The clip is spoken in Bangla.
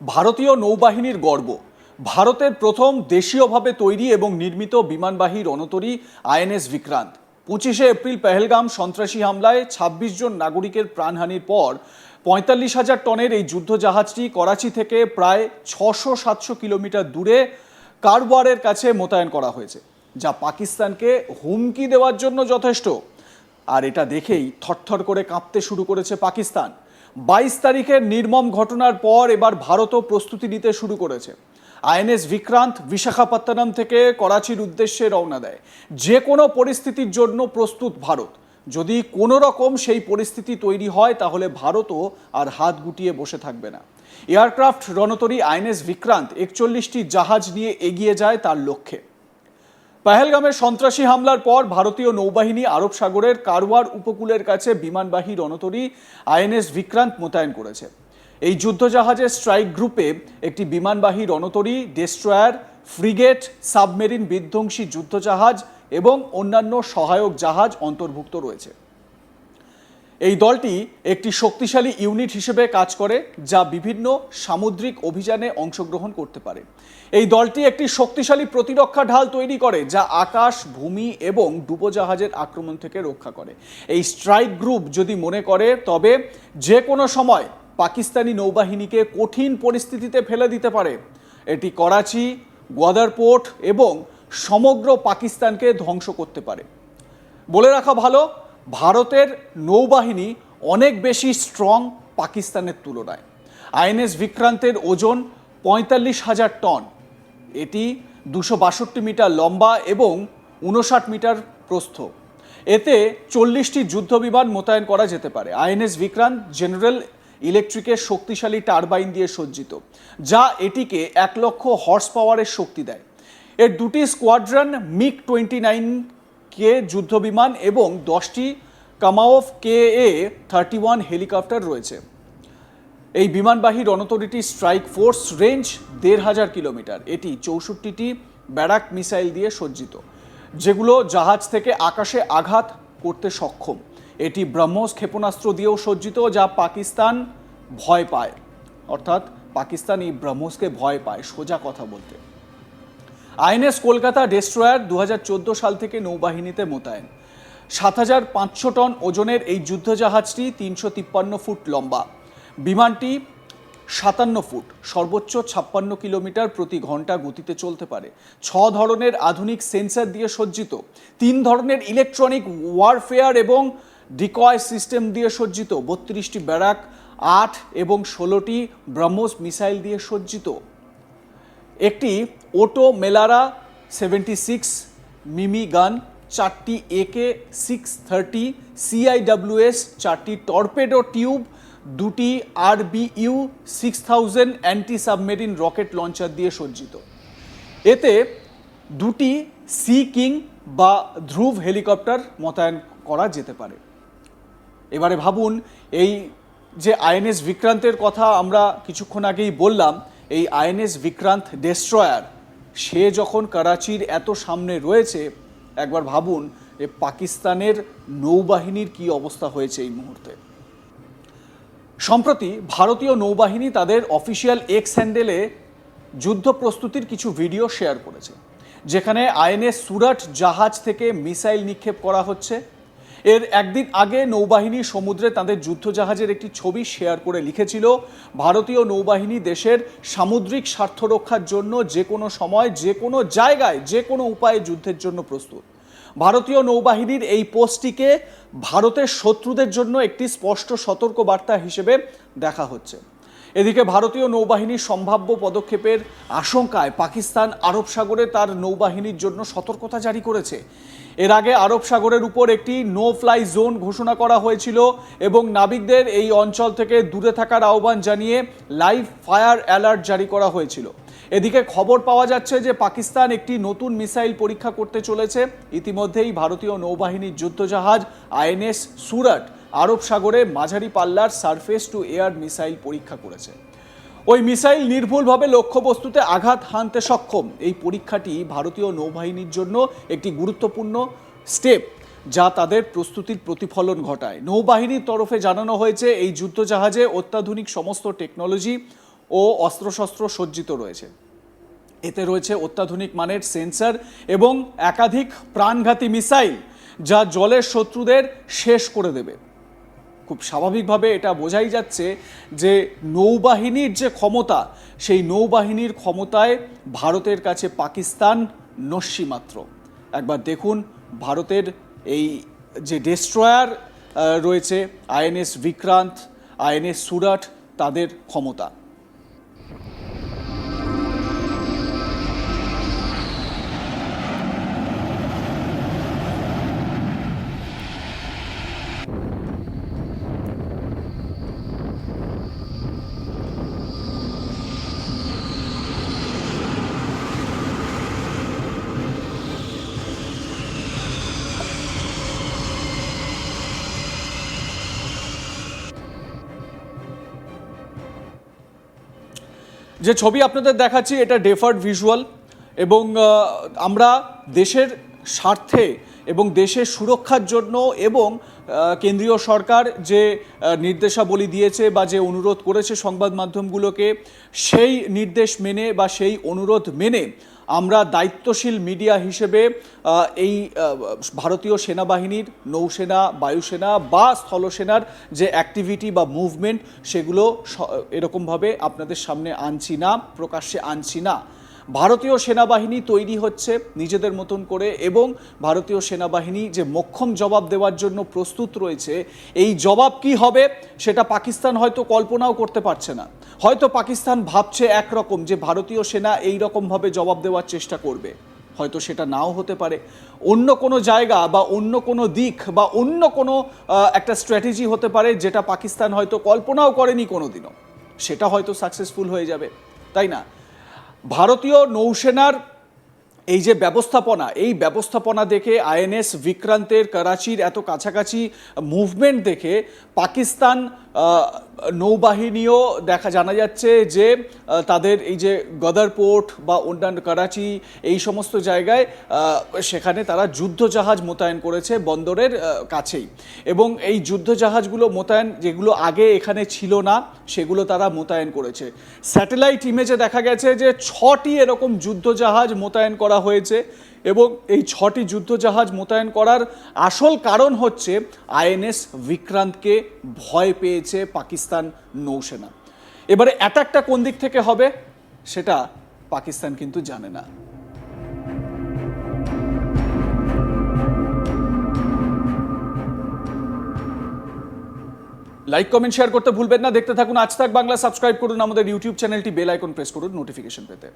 ভারতীয় নৌবাহিনীর গর্ব। ভারতের প্রথম দেশীয়ভাবে তৈরি এবং নির্মিত বিমানবাহী রণতরী আইএনএস বিক্রান্ত পঁচিশে এপ্রিল পেহেলগাম সন্ত্রাসী হামলায় ২৬ জন নাগরিকের প্রাণহানির পর পঁয়তাল্লিশ হাজার টনের এই যুদ্ধজাহাজটি করাচি থেকে প্রায় ছশো সাতশো কিলোমিটার দূরে কারওয়ারের কাছে মোতায়েন করা হয়েছে, যা পাকিস্তানকে হুমকি দেওয়ার জন্য যথেষ্ট। আর এটা দেখেই থরথর করে কাঁপতে শুরু করেছে পাকিস্তান। বাইশ তারিখের নির্মম ঘটনার পর এবার ভারতও প্রস্তুতি নিতে শুরু করেছে। আইএনএস বিক্রান্ত বিশাখাপত্তনম থেকে করাচির উদ্দেশ্যে রওনা দেয়। যে কোনো পরিস্থিতির জন্য প্রস্তুত ভারত। যদি কোনো রকম সেই পরিস্থিতি তৈরি হয়, তাহলে ভারতও আর হাত গুটিয়ে বসে থাকবে না। এয়ারক্রাফট রণতরী আইএনএস বিক্রান্ত একচল্লিশটি জাহাজ নিয়ে এগিয়ে যায় তার লক্ষ্যে। পাহেলগামের সন্ত্রাসী হামলার পর ভারতীয় নৌবাহিনী আরব সাগরের কারওয়ার উপকূলের কাছে বিমানবাহী রণতরী আইএনএস বিক্রান্ত মোতায়েন করেছে। এই যুদ্ধজাহাজের স্ট্রাইক গ্রুপে একটি বিমানবাহী রণতরী, ডেস্ট্রয়ার, ফ্রিগেট, সাবমেরিন বিধ্বংসী যুদ্ধজাহাজ এবং অন্যান্য সহায়ক জাহাজ অন্তর্ভুক্ত রয়েছে। এই দলটি একটি শক্তিশালী ইউনিট হিসেবে কাজ করে যা বিভিন্ন সামুদ্রিক অভিযানে অংশগ্রহণ করতে পারে। এই দলটি একটি শক্তিশালী প্রতিরক্ষা ঢাল তৈরি করে যা আকাশ, ভূমি এবং ডুবোজাহাজের আক্রমণ থেকে রক্ষা করে। এই স্ট্রাইক গ্রুপ যদি মনে করে, তবে যে কোনো সময় পাকিস্তানি নৌবাহিনীকে কঠিন পরিস্থিতিতে ফেলে দিতে পারে। এটি করাচি গোয়াদার পোর্ট এবং সমগ্র পাকিস্তানকে ধ্বংস করতে পারে। বলে রাখা ভালো ভারতের নৌবাহিনী অনেক বেশি স্ট্রং পাকিস্তানের তুলনায়। আইএনএস বিক্রান্তের ওজন পঁয়তাল্লিশ হাজার টন। এটি দুশো বাষট্টি মিটার লম্বা এবং উনষাট মিটার প্রস্থ। এতে চল্লিশটি যুদ্ধবিমান মোতায়েন করা যেতে পারে। আইএনএস বিক্রান্ত জেনারেল ইলেকট্রিকের শক্তিশালী টারবাইন দিয়ে সজ্জিত, যা এটিকে এক লক্ষ হর্স পাওয়ারের শক্তি দেয়। এর দুটি squadron MiG twenty nine K যুদ্ধবিমান এবং দশটি Kamov K A thirty one helicopter রয়েছে। এই বিমানবাহী রণতরীটির স্ট্রাইক ফোর্স রেঞ্জ দেড় হাজার কিলোমিটার। এটি চৌষট্টিটি ব্যারাক মিসাইল দিয়ে সজ্জিত, যেগুলো জাহাজ থেকে আকাশে আঘাত করতে সক্ষম। এটি ব্রহ্মস ক্ষেপণাস্ত্র দিয়েও সজ্জিত, যা পাকিস্তান ভয় পায়। অর্থাৎ পাকিস্তান এই ব্রহ্মসকে ভয় পায়, সোজা কথা বলতে। আইএনএস কলকাতা ডেস্ট্রয়ার দু হাজার চোদ্দ সাল থেকে নৌবাহিনীতে মোতায়েন। সাত হাজার পাঁচশো টন ওজনের এই যুদ্ধজাহাজটি তিনশো তিপ্পান্ন ফুট লম্বা। বিমানটি সাতান্ন ফুট, সর্বোচ্চ ছাপ্পান্ন কিলোমিটার প্রতি ঘণ্টা গতিতে চলতে পারে। ছ ধরনের আধুনিক সেন্সার দিয়ে সজ্জিত, তিন ধরনের ইলেকট্রনিক ওয়ারফেয়ার এবং ডিকয় সিস্টেম দিয়ে সজ্জিত, বত্রিশটি ব্যারাক, আট এবং ষোলোটি ব্রহ্মোস মিসাইল দিয়ে সজ্জিত। একটি ওটো মেলারা সেভেন্টি সিক্স, মিমি গান, চারটি একে সিক্স থার্টি সিআইডাব্লিউএস চারটি টর্পেডো টিউব, দুটি RBU six thousand anti submarine rocket launcher দিয়ে সজ্জিত। এতে দুটি সি কিং বা ধ্রুব হেলিকপ্টার মোতায়েন করা যেতে পারে। এবারে ভাবুন, এই যে আইএনএস বিক্রান্তের কথা আমরা কিছুক্ষণ আগেই বললাম এই আইএনএস বিক্রান্ত ডেস্ট্রয়ার, সে যখন করাচির এত সামনে রয়েছে, একবার ভাবুন যে পাকিস্তানের নৌবাহিনীর কি অবস্থা হয়েছে এই মুহূর্তে। সম্প্রতি ভারতীয় নৌবাহিনী তাদের অফিসিয়াল এক্স হ্যান্ডেলে যুদ্ধ প্রস্তুতির কিছু ভিডিও শেয়ার করেছে, যেখানে আইএনএস সুরাট জাহাজ থেকে মিসাইল নিক্ষেপ করা হচ্ছে। এর একদিন আগে নৌবাহিনী সমুদ্রে তাদের যুদ্ধজাহাজের একটি ছবি শেয়ার করে লিখেছিল, ভারতীয় নৌবাহিনী দেশের সামুদ্রিক স্বার্থ রক্ষার জন্য যে কোনো সময়, যে কোনো জায়গায়, যে কোনো উপায়ে যুদ্ধের জন্য প্রস্তুত। ভারতীয় নৌবাহিনীর এই পোস্টটিকে ভারতের শত্রুদের জন্য একটি স্পষ্ট সতর্ক বার্তা হিসেবে দেখা হচ্ছে। এদিকে ভারতীয় নৌবাহিনীর সম্ভাব্য পদক্ষেপের আশঙ্কায় পাকিস্তান আরব সাগরে তার নৌবাহিনীর জন্য সতর্কতা জারি করেছে। এর আগে আরব সাগরের উপর একটি নো ফ্লাই জোন ঘোষণা করা হয়েছিল এবং নাবিকদের এই অঞ্চল থেকে দূরে থাকার আহ্বান জানিয়ে লাইভ ফায়ার অ্যালার্ট জারি করা হয়েছিল। এদিকে খবর পাওয়া যাচ্ছে যে পাকিস্তান একটি নতুন মিসাইল পরীক্ষা করতে চলেছে। ইতিমধ্যেই ভারতীয় নৌবাহিনীর যুদ্ধজাহাজ আইএনএস সুরাট আরব সাগরে মাঝারি পাল্লার সারফেস টু এয়ার মিসাইল পরীক্ষা করেছে। ওই মিসাইল নির্ভুলভাবে লক্ষ্যবস্তুতে আঘাত হানতে সক্ষম। এই পরীক্ষাটি ভারতীয় নৌবাহিনীর জন্য একটি গুরুত্বপূর্ণ স্টেপ যা তাদের প্রস্তুতির প্রতিফলন ঘটায়। নৌবাহিনীর তরফে জানানো হয়েছে, এই যুদ্ধজাহাজে অত্যাধুনিক সমস্ত টেকনোলজি ও অস্ত্রশস্ত্র সজ্জিত রয়েছে। এতে রয়েছে অত্যাধুনিক মানের সেন্সর এবং একাধিক প্রাণঘাতী মিসাইল যা জলের শত্রুদের শেষ করে দেবে। খুব স্বাভাবিকভাবে এটা বোঝাই যাচ্ছে যে নৌবাহিনীর যে ক্ষমতা, সেই নৌবাহিনীর ক্ষমতায় ভারতের কাছে পাকিস্তান নস্যিমাত্র একবার দেখুন ভারতের এই যে ডেস্ট্রয়ার রয়েছে, আইএনএস বিক্রান্ত, আইএনএস সুরাট, তাদের ক্ষমতা। যে ছবি আপনাদের দেখাচ্ছি, এটা ডেফার্ড ভিজুয়াল এবং আমরা দেশের স্বার্থে এবং দেশের সুরক্ষার জন্য এবং কেন্দ্রীয় সরকার যে নির্দেশাবলী দিয়েছে বা যে অনুরোধ করেছে সংবাদ মাধ্যমগুলোকে, সেই নির্দেশ মেনে বা সেই অনুরোধ মেনে আমরা দায়িত্বশীল মিডিয়া হিসেবে এই ভারতীয় সেনাবাহিনীর নৌসেনা, বায়ুসেনা বা স্থলসেনার যে অ্যাক্টিভিটি বা মুভমেন্ট সেগুলো এরকমভাবে আপনাদের সামনে আনছি না, প্রকাশ্যে আনছি না। ভারতীয় সেনাবাহিনী তৈরি হচ্ছে নিজেদের মতন করে এবং ভারতীয় সেনাবাহিনী যে মক্ষম জবাব দেওয়ার জন্য প্রস্তুত রয়েছে, এই জবাব কি হবে সেটা পাকিস্তান হয়তো কল্পনাও করতে পারছে না। হয়তো পাকিস্তান ভাবছে একরকম যে ভারতীয় সেনা এই রকমভাবে জবাব দেওয়ার চেষ্টা করবে। হয়তো সেটা নাও হতে পারে। অন্য কোনো জায়গা বা অন্য কোনো দিক বা অন্য কোনো একটা স্ট্র্যাটেজি হতে পারে যেটা পাকিস্তান হয়তো কল্পনাও করেনি কোনোদিনও। সেটা হয়তো সাকসেসফুল হয়ে যাবে, তাই না? ভারতীয় নৌসেনার এই যে ব্যবস্থাপনা, এই ব্যবস্থাপনা দেখে আইএনএস, বিক্রান্তের, করাচির এত কাছাকাছি মুভমেন্ট দেখে পাকিস্তান নৌবাহিনীও দেখা জানা যাচ্ছে যে তাদের এই যে গদার পোর্ট বা অন্যান্য করাচি, এই সমস্ত জায়গায় সেখানে তারা যুদ্ধজাহাজ মোতায়েন করেছে বন্দরের কাছেই। এবং এই যুদ্ধজাহাজগুলো মোতায়েন, যেগুলো আগে এখানে ছিল না, সেগুলো তারা মোতায়েন করেছে। স্যাটেলাইট ইমেজে দেখা গেছে যে, ছটি এরকম যুদ্ধজাহাজ মোতায়েন করা হয়েছে এবং এই ছটি যুদ্ধজাহাজ মোতায়েন করার আসল কারণ হচ্ছে আইএনএস বিক্রান্তকে ভয় পেয়েছে পাকিস্তান নৌসেনা। এবারে অ্যাটাকটা কোন দিক থেকে হবে, সেটা পাকিস্তান কিন্তু জানে না। লাইক কমেন্ট শেয়ার করতে ভুলবেন না। দেখতে থাকুন আজ তাক বাংলা। সাবস্ক্রাইব করুন আমাদের ইউটিউব চ্যানেলটি বেল আইকন প্রেস করুন নোটিফিকেশন পেতে।